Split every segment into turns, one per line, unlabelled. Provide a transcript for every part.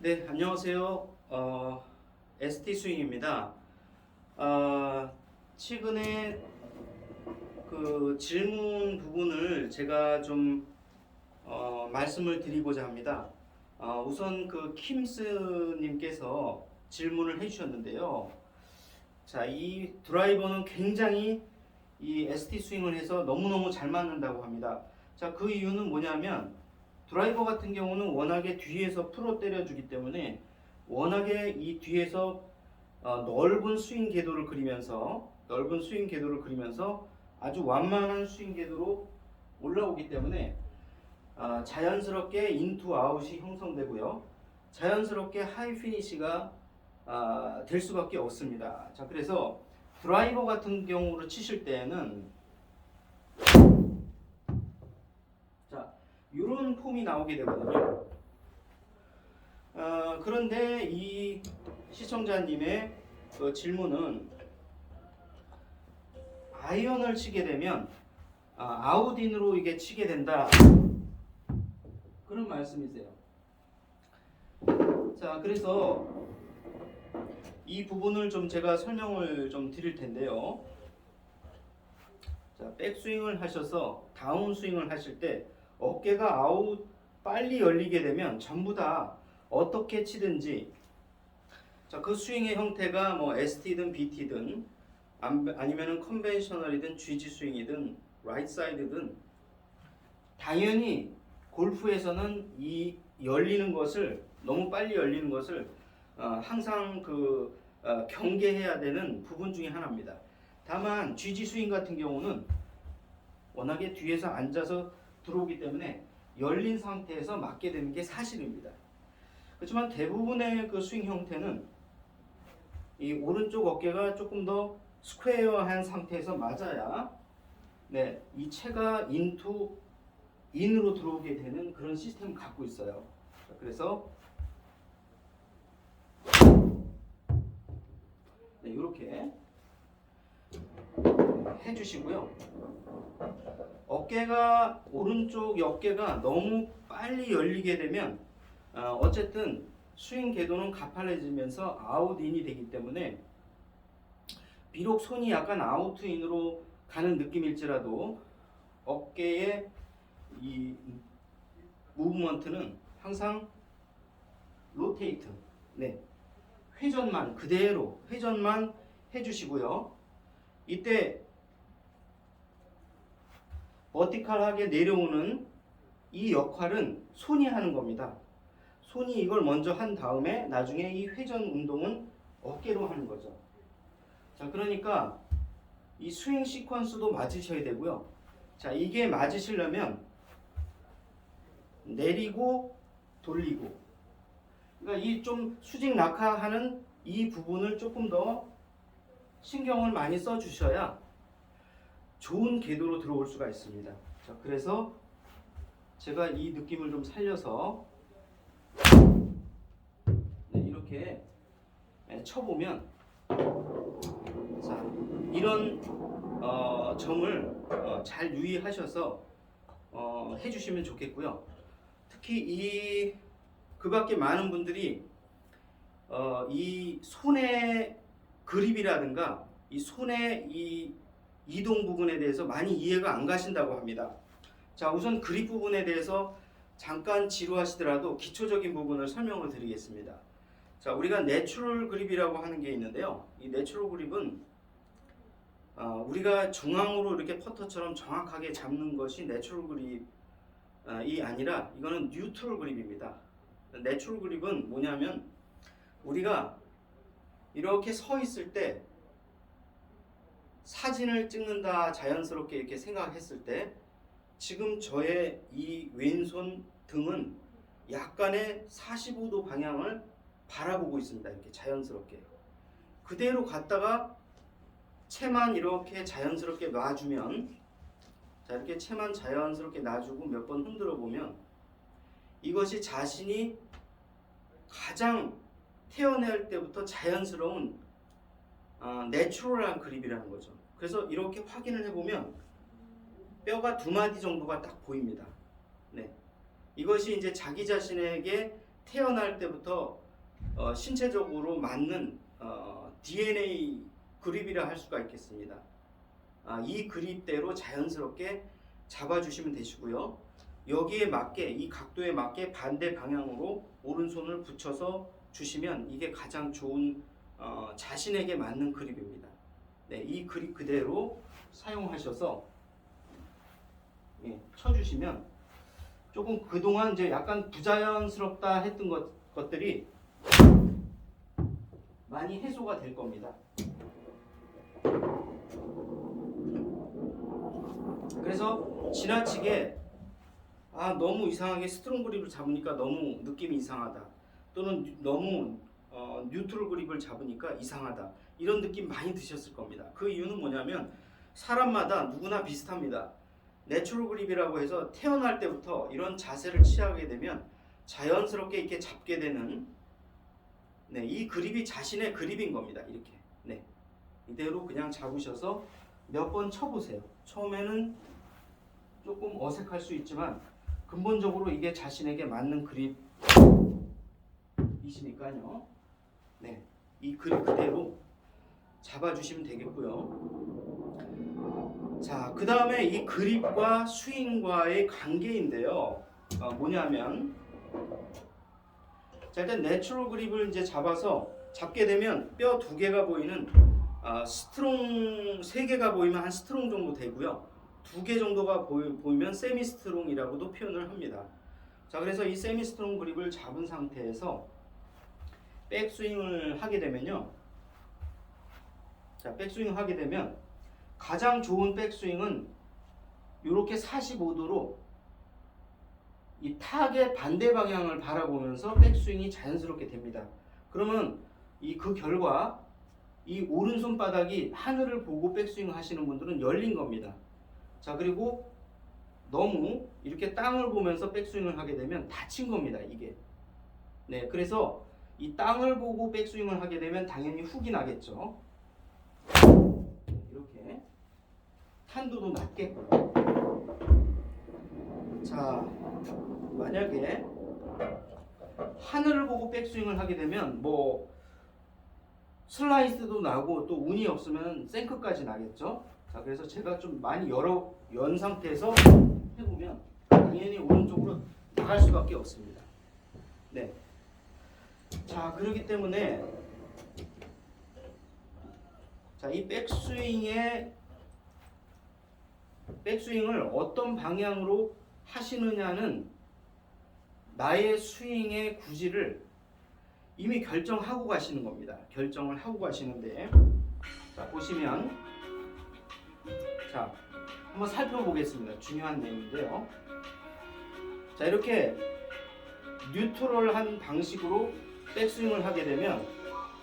네, 안녕하세요. 어, ST 스윙입니다. 어, 최근에 그 질문 부분을 제가 좀 어, 말씀을 드리고자 합니다. 어, 우선 그 킴스님께서 질문을 해주셨는데요. 자, 이 드라이버는 굉장히 이 ST 스윙을 해서 너무너무 잘 맞는다고 합니다. 자, 그 이유는 뭐냐면 드라이버 같은 경우는 워낙에 뒤에서 풀어 때려주기 때문에 워낙에 이 뒤에서 어, 넓은 스윙 궤도를 그리면서 넓은 스윙 궤도를 그리면서 아주 완만한 스윙 궤도로 올라오기 때문에 아, 자연스럽게 인투 아웃이 형성되고요. 자연스럽게 하이 피니시가 아, 될 수밖에 없습니다. 자, 그래서 드라이버 같은 경우로 치실 때는 자, 이런 폼이 나오게 되거든요. 어, 그런데 이 시청자님의 그 질문은 아이언을 치게 되면 아, 아웃인으로 이게 치게 된다. 그런 말씀이세요. 자, 그래서 이 부분을 좀 제가 설명을 좀 드릴 텐데요. 자, 백스윙을 하셔서 다운스윙을 하실 때 어깨가 아웃 빨리 열리게 되면 전부 다 어떻게 치든지 자, 그 스윙의 형태가 뭐 ST든 BT든 아니면은 컨벤셔널이든 GG 스윙이든 라이트 사이드든 당연히 골프에서는 이 열리는 것을 너무 빨리 열리는 것을 어, 항상 그 어, 경계해야 되는 부분 중에 하나입니다. 다만 GG 스윙 같은 경우는 워낙에 뒤에서 앉아서 들어오기 때문에 열린 상태에서 맞게 되는 게 사실입니다. 그렇지만 대부분의 그 스윙 형태는 이 오른쪽 어깨가 조금 더 스퀘어한 상태에서 맞아야 네, 이 체가 인투 인으로 들어오게 되는 그런 시스템을 갖고 있어요. 자, 그래서 네, 이렇게 해주시고요. 어깨가 오른쪽 어깨가 너무 빨리 열리게 되면 어, 어쨌든 스윙 궤도는 가팔해지면서 아웃인이 되기 때문에 비록 손이 약간 아웃인으로 가는 느낌일지라도 어깨의 이 무브먼트는 항상 로테이트, 네 회전만 그대로 회전만 해주시고요. 이때 버티컬하게 내려오는 이 역할은 손이 하는 겁니다. 손이 이걸 먼저 한 다음에 나중에 이 회전 운동은 어깨로 하는 거죠. 자, 그러니까 이 스윙 시퀀스도 맞으셔야 되고요. 자, 이게 맞으시려면 내리고 돌리고. 그러니까 이 좀 수직 낙하하는 이 부분을 조금 더 신경을 많이 써 주셔야 좋은 궤도로 들어올 수가 있습니다. 자, 그래서 제가 이 느낌을 좀 살려서 네, 이렇게 네, 쳐보면 자, 이런 어, 점을 어, 잘 유의하셔서 어, 해주시면 좋겠고요. 특히 이 그 밖에 많은 분들이 어, 이 손의 그립이라든가 이 손의 이 이동 부분에 대해서 많이 이해가 안 가신다고 합니다. 자, 우선 그립 부분에 대해서 잠깐 지루하시더라도 기초적인 부분을 설명을 드리겠습니다. 자, 우리가 내추럴 그립이라고 하는 게 있는데요. 이 내추럴 그립은 어, 우리가 중앙으로 이렇게 퍼터처럼 정확하게 잡는 것이 내추럴 그립이 아니라 이거는 뉴트럴 그립입니다. 내추럴 그립은 뭐냐면 우리가 이렇게 서 있을 때 사진을 찍는다 자연스럽게 이렇게 생각했을 때 지금 저의 이 왼손 등은 약간의 45도 방향을 바라보고 있습니다. 이렇게 자연스럽게. 그대로 갔다가 채만 이렇게 자연스럽게 놔주면 자 이렇게 채만 자연스럽게 놔주고 몇 번 흔들어 보면 이것이 자신이 가장 태어날 때부터 자연스러운 아, 내추럴한 그립이라는 거죠. 그래서 이렇게 확인을 해보면 뼈가 두 마디 정도가 딱 보입니다. 네. 이것이 이제 자기 자신에게 태어날 때부터 어, 신체적으로 맞는 어, DNA 그립이라 할 수가 있겠습니다. 아, 이 그립대로 자연스럽게 잡아주시면 되시고요. 여기에 맞게 이 각도에 맞게 반대 방향으로 오른손을 붙여서 주시면 이게 가장 좋은 어, 자신에게 맞는 그립입니다. 네, 이 그립 그대로 사용하셔서 예, 쳐주시면 조금 그동안 이제 약간 부자연스럽다 했던 것, 것들이 많이 해소가 될 겁니다. 그래서 지나치게 아 너무 이상하게 스트롱 그립을 잡으니까 너무 느낌이 이상하다 또는 뉴- 너무 어, 뉴트럴 그립을 잡으니까 이상하다 이런 느낌 많이 드셨을 겁니다. 그 이유는 뭐냐면 사람마다 누구나 비슷합니다. 내추럴 그립이라고 해서 태어날 때부터 이런 자세를 취하게 되면 자연스럽게 이렇게 잡게 되는 네, 이 그립이 자신의 그립인 겁니다. 이렇게 네, 이대로 그냥 잡으셔서 몇 번 쳐보세요. 처음에는 조금 어색할 수 있지만 근본적으로 이게 자신에게 맞는 그립이시니까요. 네, 이 그립 그대로 잡아주시면 되겠고요. 자, 그 다음에 이 그립과 스윙과의 관계인데요. 어, 뭐냐면, 자 일단 내추럴 그립을 이제 잡아서 잡게 되면 뼈 두 개가 보이는 아, 스트롱 세 개가 보이면 한 스트롱 정도 되고요. 두 개 정도가 보이, 보이면 세미 스트롱이라고도 표현을 합니다. 자, 그래서 이 세미 스트롱 그립을 잡은 상태에서 백스윙을 하게 되면요. 자, 백스윙을 하게 되면 가장 좋은 백스윙은 이렇게 45도로 이 탁의 반대 방향을 바라보면서 백스윙이 자연스럽게 됩니다. 그러면 이 그 결과 이 오른손 바닥이 하늘을 보고 백스윙 하시는 분들은 열린 겁니다. 자, 그리고 너무 이렇게 땅을 보면서 백스윙을 하게 되면 다친 겁니다, 이게. 네, 그래서 이 땅을 보고 백스윙을 하게 되면 당연히 훅이 나겠죠. 이렇게 탄도도 낮겠고. 자, 만약에 하늘을 보고 백스윙을 하게 되면 뭐 슬라이스도 나고 또 운이 없으면 생크까지 나겠죠. 자, 그래서 제가 좀 많이 여러 연 상태에서 해보면 당연히 오른쪽으로 나갈 수밖에 없습니다. 네. 자, 그렇기 때문에 자, 이 백스윙의 백스윙을 어떤 방향으로 하시느냐는 나의 스윙의 구질을 이미 결정하고 가시는 겁니다. 결정을 하고 가시는데 자 보시면 자 한번 살펴보겠습니다. 중요한 내용인데요. 자 이렇게 뉴트럴한 방식으로 백스윙을 하게 되면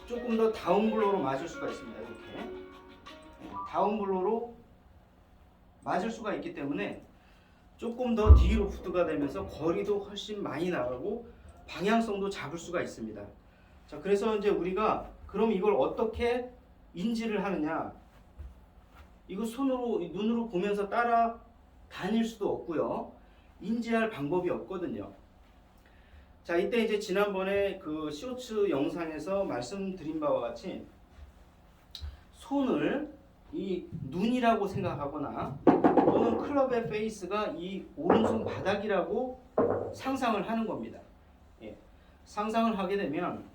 조금 더 다운블로로 맞을 수가 있습니다. 이렇게 네, 다운 블로로 맞을 수가 있기 때문에 조금 더 뒤로 후드가 되면서 거리도 훨씬 많이 나가고 방향성도 잡을 수가 있습니다. 자, 그래서 이제 우리가 그럼 이걸 어떻게 인지를 하느냐? 이거 손으로 눈으로 보면서 따라 다닐 수도 없고요. 인지할 방법이 없거든요. 자, 이때 이제 지난번에 그 쇼츠 영상에서 말씀드린 바와 같이 손을 이 눈이라고 생각하거나 또는 클럽의 페이스가 이 오른손 바닥이라고 상상을 하는 겁니다. 예. 상상을 하게 되면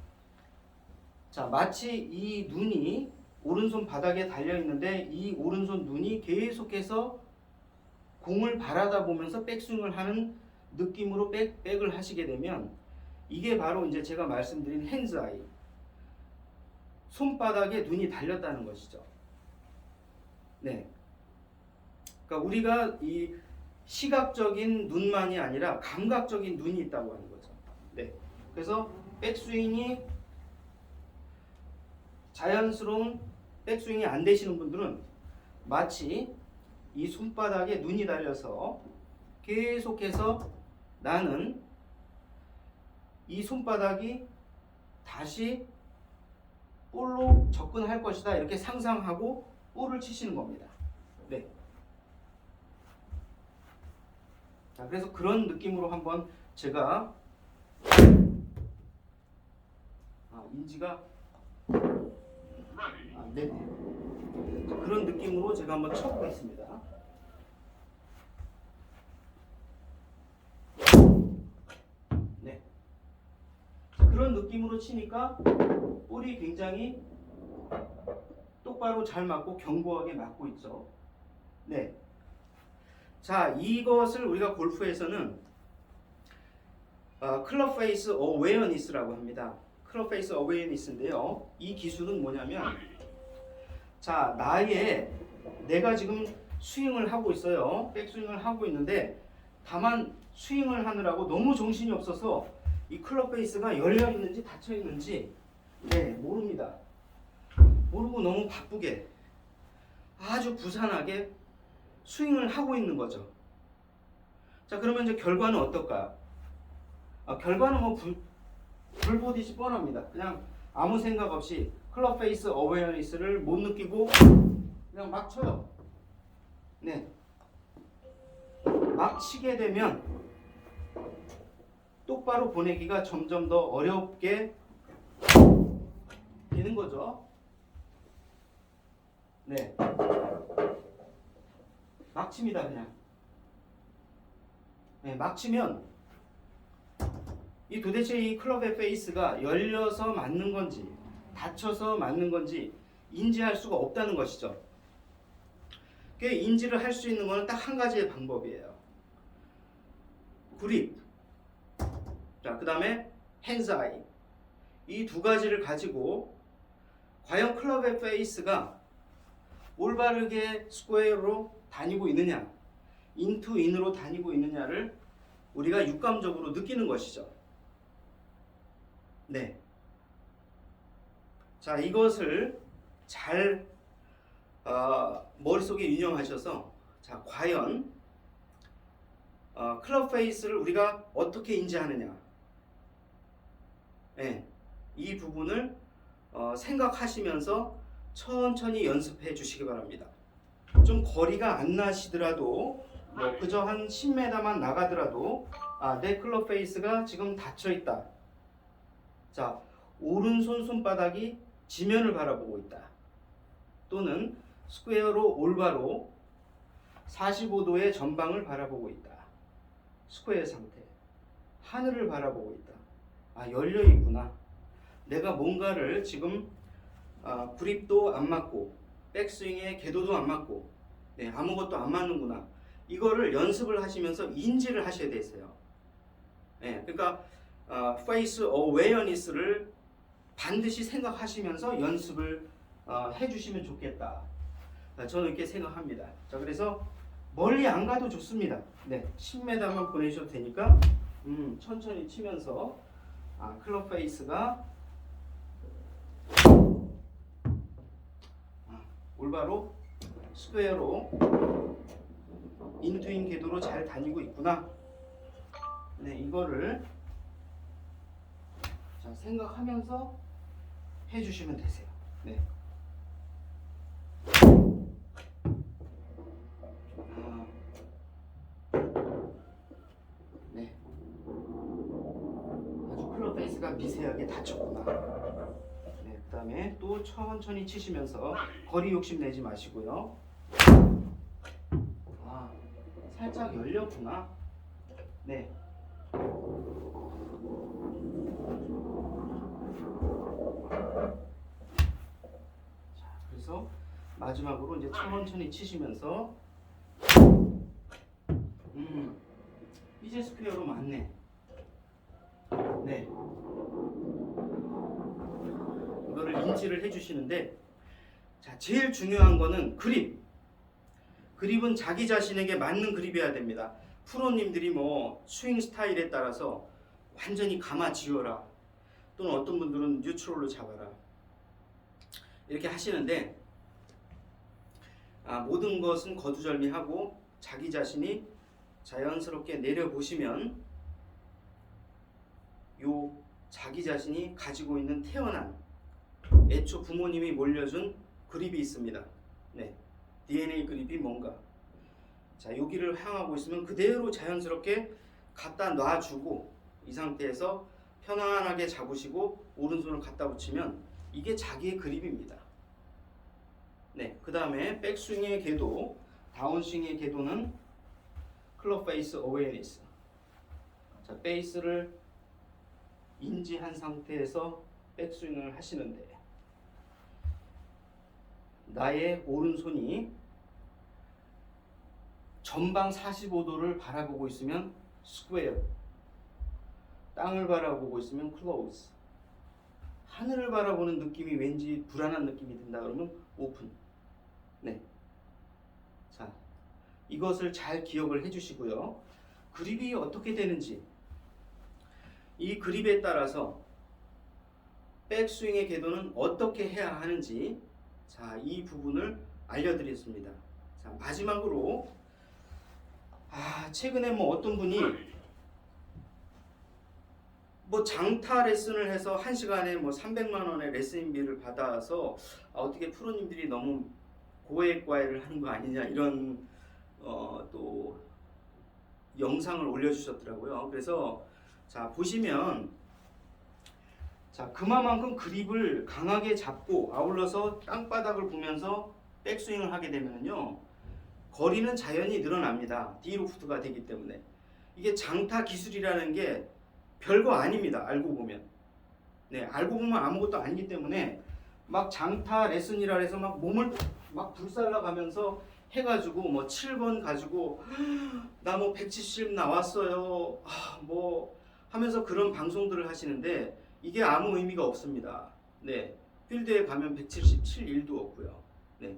자 마치 이 눈이 오른손 바닥에 달려 있는데 이 오른손 눈이 계속해서 공을 바라다 보면서 백스윙을 하는 느낌으로 백, 백을 하시게 되면 이게 바로 이제 제가 말씀드린 핸즈 아이 손바닥에 눈이 달렸다는 것이죠. 네. 그러니까 우리가 이 시각적인 눈만이 아니라 감각적인 눈이 있다고 하는 거죠. 네. 그래서 백스윙이 자연스러운 백스윙이 안 되시는 분들은 마치 이 손바닥에 눈이 달려서 계속해서 나는 이 손바닥이 다시 볼로 접근할 것이다 이렇게 상상하고 볼을 치시는 겁니다. 네. 자, 그래서 그런 느낌으로 한번 제가 인지가 안 되네. 자, 그런 느낌으로 제가 한번 쳐보겠습니다. 네. 자, 그런 느낌으로 치니까 볼이 굉장히 똑바로 잘 맞고 견고하게 맞고 있죠. 네. 자, 이것을 우리가 골프에서는 어, 클럽 페이스 어웨어니스라고 합니다. 클럽 페이스 어웨어니스인데요. 이 기술은 뭐냐면 자, 나의 내가 지금 스윙을 하고 있어요. 백스윙을 하고 있는데 다만 스윙을 하느라고 너무 정신이 없어서 이 클럽 페이스가 열려 있는지 닫혀 있는지 네, 모릅니다. 모르고 너무 바쁘게 아주 부산하게 스윙을 하고 있는 거죠. 자, 그러면 이제 결과는 어떨까요? 아, 결과는 뭐 불, 불 보듯이 뻔합니다. 그냥 아무 생각 없이 클럽 페이스 어웨어니스를 못 느끼고 그냥 막 쳐요. 네. 막 치게 되면 똑바로 보내기가 점점 더 어렵게 되는 거죠. 네. 막 칩니다, 그냥. 네, 막 치면 이 도대체 이 클럽의 페이스가 열려서 맞는 건지 닫혀서 맞는 건지 인지할 수가 없다는 것이죠. 그 인지를 할 수 있는 것은 딱 한 가지의 방법이에요. 그립. 자, 그 다음에 핸즈아이. 이 두 가지를 가지고 과연 클럽의 페이스가 올바르게 스퀘어로 다니고 있느냐, 인투 인으로 다니고 있느냐를 우리가 육감적으로 느끼는 것이죠. 네. 자, 이것을 잘 어, 머릿속에 유념하셔서 자, 과연 어, 클럽 페이스를 우리가 어떻게 인지하느냐. 네, 이 부분을 어, 생각하시면서 천천히 연습해 주시기 바랍니다. 좀 거리가 안 나시더라도 뭐 그저 한 10m만 나가더라도 아, 내 클럽 페이스가 지금 닫혀 있다. 자, 오른손 손바닥이 지면을 바라보고 있다. 또는 스퀘어로 올바로 45도의 전방을 바라보고 있다. 스퀘어 상태. 하늘을 바라보고 있다. 아, 열려 있구나. 내가 뭔가를 지금 아, 그립도 안 맞고 백스윙의 궤도도 안 맞고 네, 아무것도 안 맞는구나. 이거를 연습을 하시면서 인지를 하셔야 되세요. 네, 그러니까 어, face awareness를 반드시 생각하시면서 연습을 어, 해주시면 좋겠다. 아, 저는 이렇게 생각합니다. 자, 그래서 멀리 안 가도 좋습니다. 네, 10m만 보내셔도 되니까 음, 천천히 치면서 아, 클럽 페이스가 아, 올바로 스퀘어로 인투인 궤도로 잘 다니고 있구나. 네, 이거를 자, 생각하면서 해주시면 되세요. 네. 아, 네. 미세하게 닫혔구나. 다음에 또 천천히 치시면서 거리 욕심 내지 마시고요. 아, 살짝 열렸구나. 네. 자, 그래서 마지막으로 이제 천천히 치시면서 음, 이제 스퀘어로 맞네. 네. 인지를 해주시는데, 자, 제일 중요한 거는 그립. 그립은 자기 자신에게 맞는 그립이어야 됩니다. 프로님들이 뭐 스윙 스타일에 따라서 완전히 감아 지어라. 또는 어떤 분들은 뉴트럴로 잡아라. 이렇게 하시는데 아, 모든 것은 거두절미하고 자기 자신이 자연스럽게 내려보시면 요 자기 자신이 가지고 있는 태어난 애초 부모님이 몰려준 그립이 있습니다. 네. DNA 그립이 뭔가. 자, 여기를 향하고 있으면 그대로 자연스럽게 갖다 놔주고 이 상태에서 편안하게 잡으시고 오른손을 갖다 붙이면 이게 자기의 그립입니다. 네, 그 다음에 백스윙의 궤도, 다운스윙의 궤도는 클럽 페이스 어웨이니스. 자, 베이스를 인지한 상태에서 백스윙을 하시는데 나의 오른손이 전방 45도를 바라보고 있으면 스퀘어 땅을 바라보고 있으면 클로즈 하늘을 바라보는 느낌이 왠지 불안한 느낌이 든다 그러면 오픈 네. 자 이것을 잘 기억을 해 주시고요. 그립이 어떻게 되는지. 이 그립에 따라서 백스윙의 궤도는 어떻게 해야 하는지 자, 이 부분을 알려드리겠습니다. 자, 마지막으로 아, 최근에 뭐 어떤 분이 뭐 장타 레슨을 해서 한 시간에 뭐 300만 원의 레슨비를 받아서 아, 어떻게 프로님들이 너무 고액 과외를 하는 거 아니냐 이런 어, 또 영상을 올려주셨더라고요. 그래서 자 보시면 자 그만큼 그립을 강하게 잡고 아울러서 땅바닥을 보면서 백스윙을 하게 되면요 거리는 자연히 늘어납니다. 디로프트가 되기 때문에 이게 장타 기술이라는 게 별거 아닙니다. 알고 보면 네 알고 보면 아무것도 아니기 때문에 막 장타 레슨이라 해서 막 몸을 막 불살라 가면서 해가지고 뭐 7번 가지고 나 뭐 170 나왔어요. 아, 뭐 하면서 그런 방송들을 하시는데 이게 아무 의미가 없습니다. 네. 필드에 가면 177 1도 없고요. 네.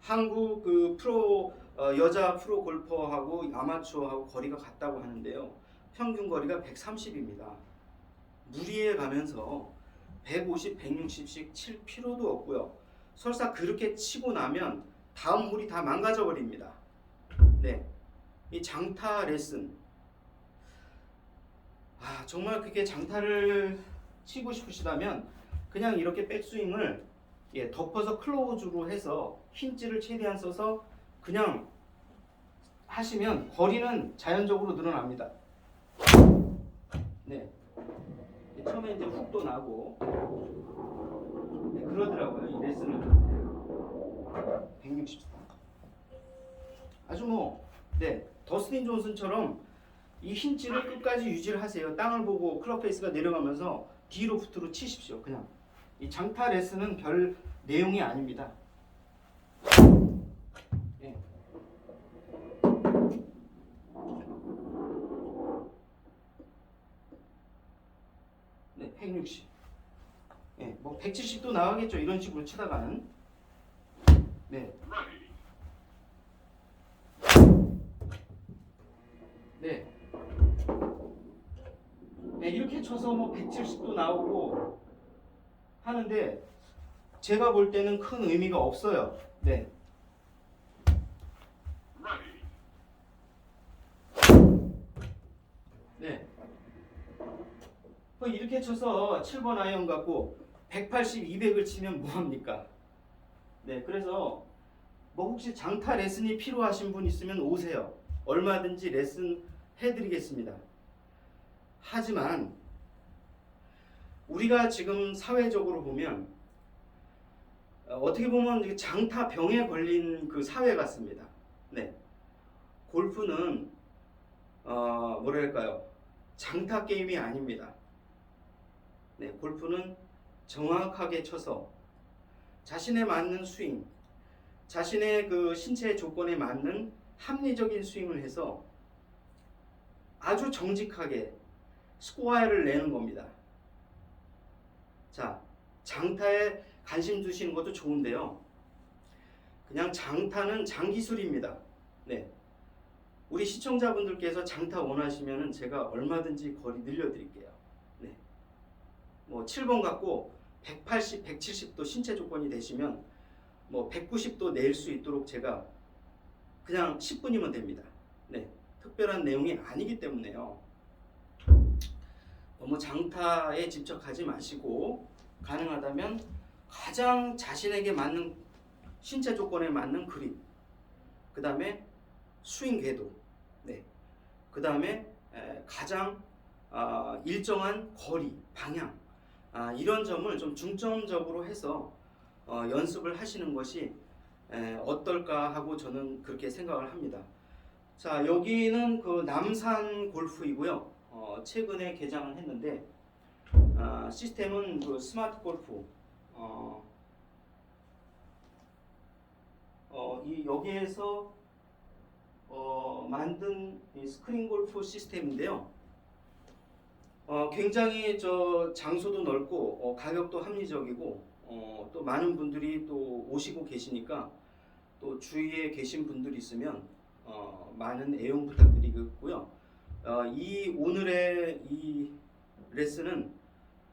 한국 그 프로 어, 여자 프로 골퍼하고 아마추어하고 거리가 같다고 하는데요. 평균 거리가 130입니다. 무리에 가면서 150, 160씩 칠 필요도 없고요. 설사 그렇게 치고 나면 다음 홀이 다 망가져 버립니다. 네. 이 장타 레슨 아, 정말 그게 장타를 치고 싶으시다면 그냥 이렇게 백스윙을 예, 덮어서 클로즈로 해서 힌지를 최대한 써서 그냥 하시면 거리는 자연적으로 늘어납니다. 네. 네, 처음에 이제 훅도 나고 네, 그러더라고요. 이 레슨을 160 아주 뭐 네, 더스틴 존슨처럼 이 힌지를 끝까지 유지를 하세요. 땅을 보고 클럽 페이스가 내려가면서 뒤로 푸트로 치십시오. 그냥 이 장타 레슨은 별 내용이 아닙니다. 예. 네, 160. 예, 뭐 170도 나가겠죠. 이런 식으로 치다가는. 네. 네. 쳐서 뭐 170도 나오고 하는데 제가 볼 때는 큰 의미가 없어요. 네. 네. 뭐 이렇게 쳐서 7번 아이언 갖고 180, 200을 치면 뭐 합니까? 네, 그래서 뭐 혹시 장타 레슨이 필요하신 분 있으면 오세요. 얼마든지 레슨 해드리겠습니다. 하지만 우리가 지금 사회적으로 보면 어, 어떻게 보면 장타 병에 걸린 그 사회 같습니다. 네, 골프는 어, 뭐랄까요 장타 게임이 아닙니다. 네, 골프는 정확하게 쳐서 자신에 맞는 스윙, 자신의 그 신체 조건에 맞는 합리적인 스윙을 해서 아주 정직하게 스코어를 내는 겁니다. 자, 장타에 관심 두시는 것도 좋은데요. 그냥 장타는 장기술입니다. 네. 우리 시청자분들께서 장타 원하시면은 제가 얼마든지 거리 늘려드릴게요. 네. 뭐 7번 갖고 180, 170도 신체 조건이 되시면 뭐 190도 낼 수 있도록 제가 그냥 10분이면 됩니다. 네. 특별한 내용이 아니기 때문에요. 너무 장타에 집착하지 마시고 가능하다면 가장 자신에게 맞는 신체 조건에 맞는 그립, 그 다음에 스윙 궤도, 네, 그 다음에 가장 아, 일정한 거리, 방향 아, 이런 점을 좀 중점적으로 해서 어, 연습을 하시는 것이 에, 어떨까 하고 저는 그렇게 생각을 합니다. 자 여기는 그 남산 골프이고요. 어, 최근에 개장을 했는데 아, 시스템은 그 스마트 골프. 어, 어, 이 여기에서 어, 만든 이 스크린 골프 시스템인데요. 어, 굉장히 저 장소도 넓고 어, 가격도 합리적이고 어, 또 많은 분들이 또 오시고 계시니까 또 주위에 계신 분들이 있으면 어, 많은 애용 부탁드리고요. 어, 이 오늘의 이 레슨은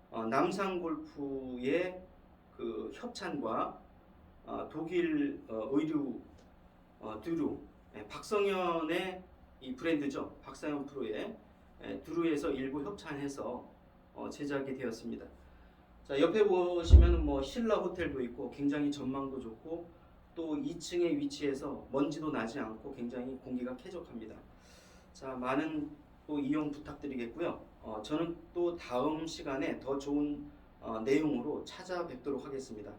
어, 남산 골프의 그 협찬과 어, 독일 어, 의류 어, 드루 예, 박성현의 이 브랜드죠 박성현 프로의 예, 드루에서 일부 협찬해서 어, 제작이 되었습니다. 자 옆에 보시면 뭐 신라 호텔도 있고 굉장히 전망도 좋고 또 2층에 위치해서 먼지도 나지 않고 굉장히 공기가 쾌적합니다. 자 많은 또 이용 부탁드리겠고요. 어, 저는 또 다음 시간에 더 좋은 어, 내용으로 찾아뵙도록 하겠습니다.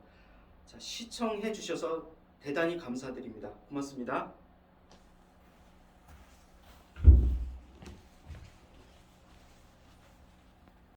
자, 시청해 주셔서 대단히 감사드립니다. 고맙습니다.